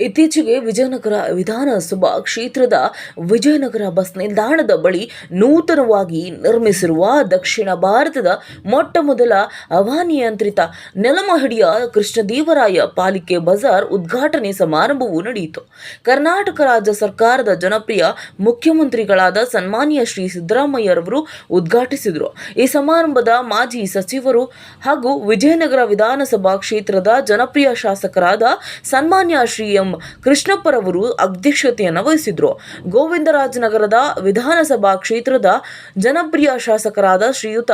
ಇತ್ತೀಚೆಗೆ ವಿಜಯನಗರ ವಿಧಾನಸಭಾ ಕ್ಷೇತ್ರದ ವಿಜಯನಗರ ಬಸ್ ನಿಲ್ದಾಣದ ಬಳಿ ನೂತನವಾಗಿ ನಿರ್ಮಿಸಿರುವ ದಕ್ಷಿಣ ಭಾರತದ ಮೊಟ್ಟ ಮೊದಲ ಹವಾನಿಯಂತ್ರಿತ ನೆಲಮಹಡಿಯ ಕೃಷ್ಣದೇವರಾಯ ಪಾಲಿಕೆ ಬಜಾರ್ ಉದ್ಘಾಟನೆ ಸಮಾರಂಭವು ನಡೆಯಿತು. ಕರ್ನಾಟಕ ರಾಜ್ಯ ಸರ್ಕಾರದ ಜನಪ್ರಿಯ ಮುಖ್ಯಮಂತ್ರಿಗಳಾದ ಸನ್ಮಾನ್ಯ ಶ್ರೀ ಸಿದ್ದರಾಮಯ್ಯರವರು ಉದ್ಘಾಟಿಸಿದರು. ಈ ಸಮಾರಂಭದ ಮಾಜಿ ಸಚಿವರು ಹಾಗೂ ವಿಜಯನಗರ ವಿಧಾನಸಭಾ ಕ್ಷೇತ್ರದ ಜನಪ್ರಿಯ ಶಾಸಕರಾದ ಸನ್ಮಾನ್ಯ ಶ್ರೀ ಕೃಷ್ಣಪ್ಪರವರು ಅಧ್ಯಕ್ಷತೆಯನ್ನು ವಹಿಸಿದ್ರು. ಗೋವಿಂದರಾಜನಗರದ ವಿಧಾನಸಭಾ ಕ್ಷೇತ್ರದ ಜನಪ್ರಿಯ ಶಾಸಕರಾದ ಶ್ರೀಯುತ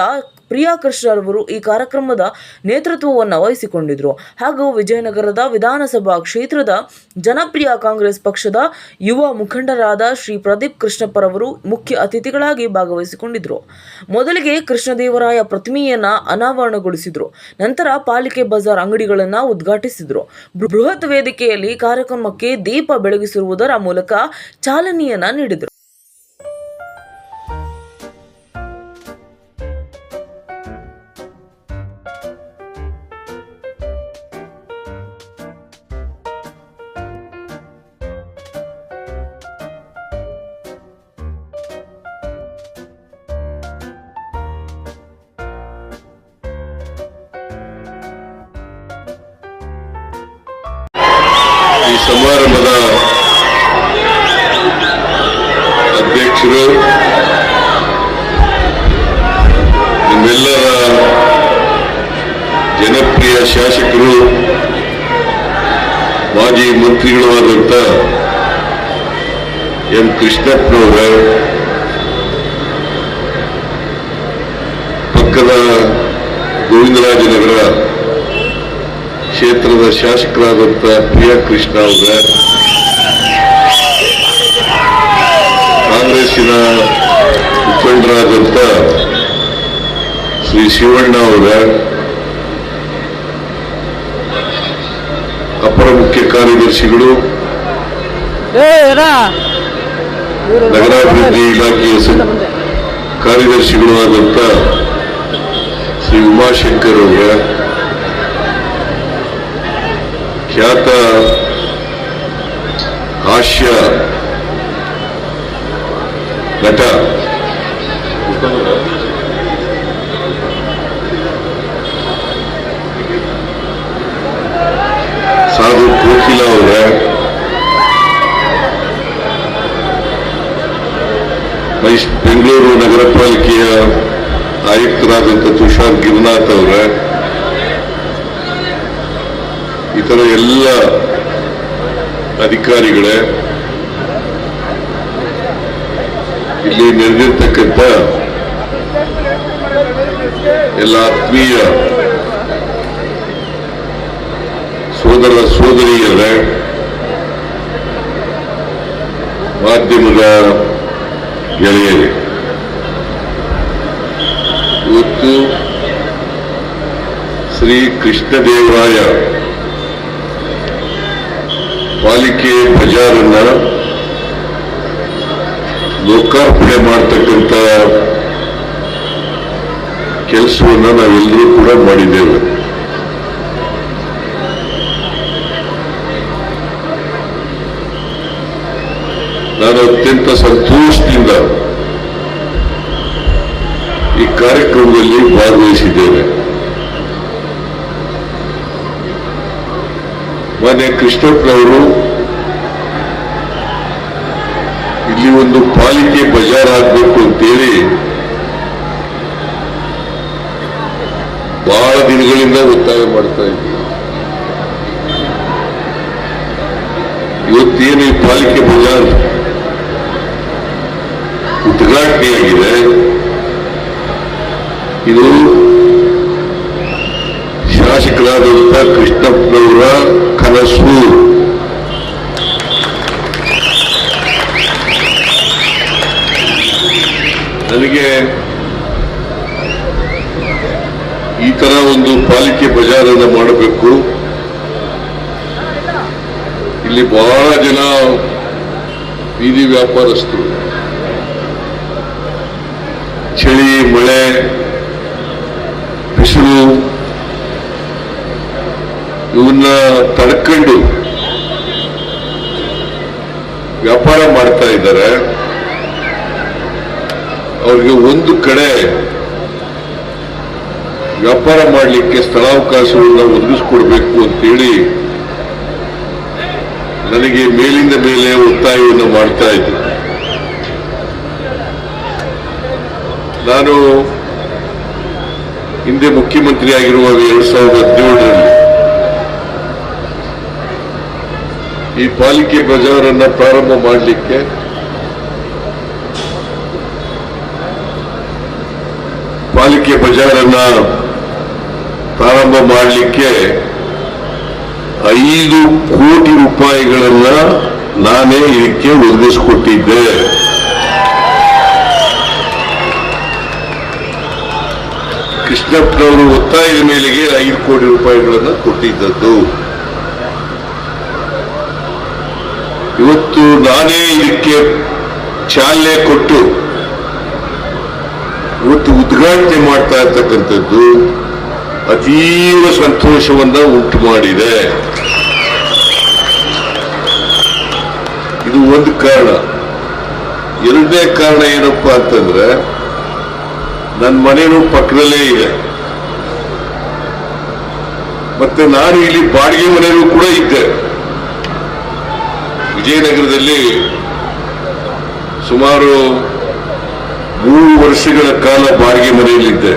ಪ್ರಿಯಾ ಕೃಷ್ಣರವರು ಈ ಕಾರ್ಯಕ್ರಮದ ನೇತೃತ್ವವನ್ನು ವಹಿಸಿಕೊಂಡಿದ್ರು. ಹಾಗೂ ವಿಜಯನಗರದ ವಿಧಾನಸಭಾ ಕ್ಷೇತ್ರದ ಜನಪ್ರಿಯ ಕಾಂಗ್ರೆಸ್ ಪಕ್ಷದ ಯುವ ಮುಖಂಡರಾದ ಶ್ರೀ ಪ್ರದೀಪ್ ಕೃಷ್ಣಪ್ಪರವರು ಮುಖ್ಯ ಅತಿಥಿಗಳಾಗಿ ಭಾಗವಹಿಸಿಕೊಂಡಿದ್ರು. ಮೊದಲಿಗೆ ಕೃಷ್ಣದೇವರಾಯ ಪ್ರತಿಮೆಯನ್ನ ಅನಾವರಣಗೊಳಿಸಿದ್ರು. ನಂತರ ಪಾಲಿಕೆ ಬಜಾರ್ ಅಂಗಡಿಗಳನ್ನು ಉದ್ಘಾಟಿಸಿದ್ರು. ಬೃಹತ್ ವೇದಿಕೆಯಲ್ಲಿ ಕಾರ್ಯಕ್ರಮಕ್ಕೆ ದೀಪ ಬೆಳಗಿಸಿರುವುದರ ಮೂಲಕ ಚಾಲನೆಯನ್ನ ನೀಡಿದರು. ಸಮಾರಂಭದ ಅಧ್ಯಕ್ಷರು ನಿಮ್ಮೆಲ್ಲರ ಜನಪ್ರಿಯ ಶಾಸಕರು ಮಾಜಿ ಮಂತ್ರಿಗಳು ಆದಂತ ಎಂ. ಕೃಷ್ಣಪ್ಪನವರ ಪಕ್ಕದ ಗೋವಿಂದರಾಜನಗರ ಕ್ಷೇತ್ರದ ಶಾಸಕರಾದಂಥ ಪ್ರಿಯಾ ಕೃಷ್ಣ ಅವರ ಕಾಂಗ್ರೆಸ್ಸಿನ ಮುಖಂಡರಾದಂಥ ಶ್ರೀ ಶಿವಣ್ಣ ಅವರ ಅಪರ ಮುಖ್ಯ ಕಾರ್ಯದರ್ಶಿಗಳು ನಗರಾಭಿವೃದ್ಧಿ ಇಲಾಖೆಯ ಕಾರ್ಯದರ್ಶಿಗಳು ಆದಂಥ ಶ್ರೀ ಉಮಾಶಂಕರ್ ಅವರ ಖ್ಯಾತ ಹಾಸ್ಯ ನಟ ಸಾಧು ಕೋಕಿಲ ಅವರ ಮೈಸ್ ಬೆಂಗಳೂರು ನಗರ ಪಾಲಿಕೆಯ ಆಯುಕ್ತರಾದಂಥ ತುಷಾರ್ ಗಿರಿನಾಥ್ ಅವರ ಇತರ ಎಲ್ಲ ಅಧಿಕಾರಿಗಳೇ ಇಲ್ಲಿ ನೆರೆದಿರ್ತಕ್ಕಂಥ ಎಲ್ಲ ಆತ್ಮೀಯ ಸೋದರ ಸೋದರಿಯರೇ ಮಾಧ್ಯಮದ ಗೆಳೆಯರೇ ಇವತ್ತು ಶ್ರೀ ಕೃಷ್ಣದೇವರಾಯ ಪಾಲಿಕೆ ಬಜಾರನ್ನ ಲೋಕಾರ್ಪಣೆ ಮಾಡ್ತಕ್ಕಂಥ ಕೆಲಸವನ್ನ ನಾವೆಲ್ಲರೂ ಕೂಡ ಮಾಡಿದ್ದೇವೆ. ನಾನು ಅತ್ಯಂತ ಸಂತೋಷದಿಂದ ಈ ಕಾರ್ಯಕ್ರಮದಲ್ಲಿ ಭಾಗವಹಿಸಿದ್ದೇನೆ. ಮಾನ್ಯ ಕೃಷ್ಣಪ್ಪನವರು ಇಲ್ಲಿ ಒಂದು ಪಾಲಿಕೆ ಬಜಾರ್ ಆಗಬೇಕು ಅಂತೇಳಿ ಬಹಳ ದಿನಗಳಿಂದ ಒತ್ತಾಯ ಮಾಡ್ತಾ ಇದ್ದೀವಿ ಇವತ್ತೇನು ಈ ಪಾಲಿಕೆ ಬಜಾರ್ ಉದ್ಘಾಟನೆಯಾಗಿದೆ ಇದು ಶಾಸಕರಾದಂಥ ಕೃಷ್ಣಪ್ಪನವರ ಕನಸು ನನಗೆ ಈ ತರ ಒಂದು ಪಾಲಿಕೆ ಬಜಾರನ್ನು ಮಾಡಬೇಕು. ಇಲ್ಲಿ ಬಹಳ ಜನ ಬೀದಿ ವ್ಯಾಪಾರಸ್ಥರು. ಚಳಿ, ಮಳೆ, ಬಿಸಿಲು ಇವನ್ನ ತಡ್ಕೊಂಡು ವ್ಯಾಪಾರ ಮಾಡ್ತಾ ಇದ್ದಾರೆ. ಅವ್ರಿಗೆ ಒಂದು ಕಡೆ ವ್ಯಾಪಾರ ಮಾಡಲಿಕ್ಕೆ ಸ್ಥಳಾವಕಾಶವನ್ನು ಒದಗಿಸ್ಕೊಡ್ಬೇಕು ಅಂತೇಳಿ ನನಗೆ ಮೇಲಿಂದ ಮೇಲೆ ಒತ್ತಾಯವನ್ನು ಮಾಡ್ತಾ ಇದ್ದೆ ನಾನು ಹಿಂದೆ ಮುಖ್ಯಮಂತ್ರಿ ಆಗಿರುವಾಗ ಎರಡ್ ಸಾವಿರದ ಹದಿನೇಳರಲ್ಲಿ ಈ ಪಾಲಿಕೆ ಬಜಾರನ್ನ ಪ್ರಾರಂಭ ಮಾಡಲಿಕ್ಕೆ ಪಾಲಿಕೆ ಬಜಾರನ್ನ ಪ್ರಾರಂಭ ಮಾಡಲಿಕ್ಕೆ ಐದು ಕೋಟಿ ರೂಪಾಯಿಗಳನ್ನ ನಾನೇ ಇದಕ್ಕೆ ಒದಗಿಸಿಕೊಟ್ಟಿದ್ದೆ. ಕೃಷ್ಣಪ್ಪನವರು ಒತ್ತಾಯದ ಮೇಲೆಗೆ ಐದು ಕೋಟಿ ರೂಪಾಯಿಗಳನ್ನು ಕೊಟ್ಟಿದ್ದದ್ದು. ಇವತ್ತು ನಾನೇ ಇದಕ್ಕೆ ಚಾಲನೆ ಕೊಟ್ಟು ಇವತ್ತು ಉದ್ಘಾಟನೆ ಮಾಡ್ತಾ ಇರ್ತಕ್ಕಂಥದ್ದು ಅತೀವ ಸಂತೋಷವನ್ನ ಉಂಟು ಮಾಡಿದೆ. ಇದು ಒಂದು ಕಾರಣ. ಎರಡನೇ ಕಾರಣ ಏನಪ್ಪಾ ಅಂತಂದ್ರೆ ನನ್ನ ಮನೆಯೂ ಪಕ್ಕದಲ್ಲೇ ಇದೆ. ಮತ್ತೆ ನಾನು ಇಲ್ಲಿ ಬಾಡಿಗೆ ಮನೆಯಲ್ಲೂ ಕೂಡ ಇದ್ದೆ. ವಿಜಯನಗರದಲ್ಲಿ ಸುಮಾರು ಮೂರು ವರ್ಷಗಳ ಕಾಲ ಬಾಡಿಗೆ ಮನೆಯಲ್ಲಿದ್ದೆ.